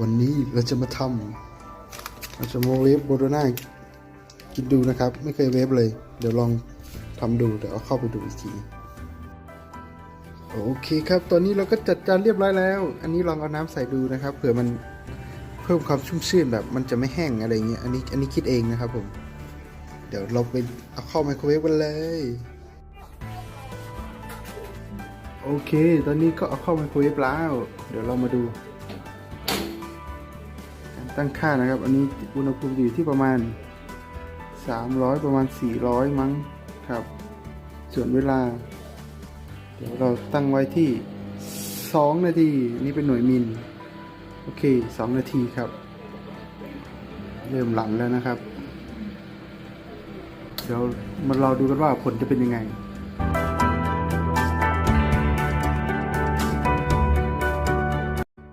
วันนี้เราจะมาทำเราจะมาเวฟโบโดนากินดูนะครับ ไม่เคยเวฟเลย เดี๋ยวลองทำดูเดี๋ยวเอาเข้าไปดูอีกทีโอเคครับ ตอนนี้เราก็จัดจานเรียบร้อยแล้ว อันนี้ลองเอาน้ำใส่ดูนะครับ เผื่อมันเพิ่มความชุ่มชื่นแบบ มันจะไม่แห้งอะไรเงี้ย อันนี้อันนี้คิดเองนะครับผม เดี๋ยวเราไปเอาเข้าไมโครเวฟกันเลย โอเค ตอนนี้ก็เอาเข้าไมโครเวฟแล้ว เดี๋ยวเรามาดู ตั้งค่านะครับ อันนี้อุณหภูมิอยู่ที่ประมาณ 300 ประมาณ 400 มั้งครับ ส่วนเวลา เดี๋ยวเราตั้งไว้ที่ 2 นาทีนี่เป็นหน่วยมิลโอเค 2 นาทีครับ เริ่มหลังแล้วนะครับ เดี๋ยวมารอดูกันว่าผลจะเป็นยังไง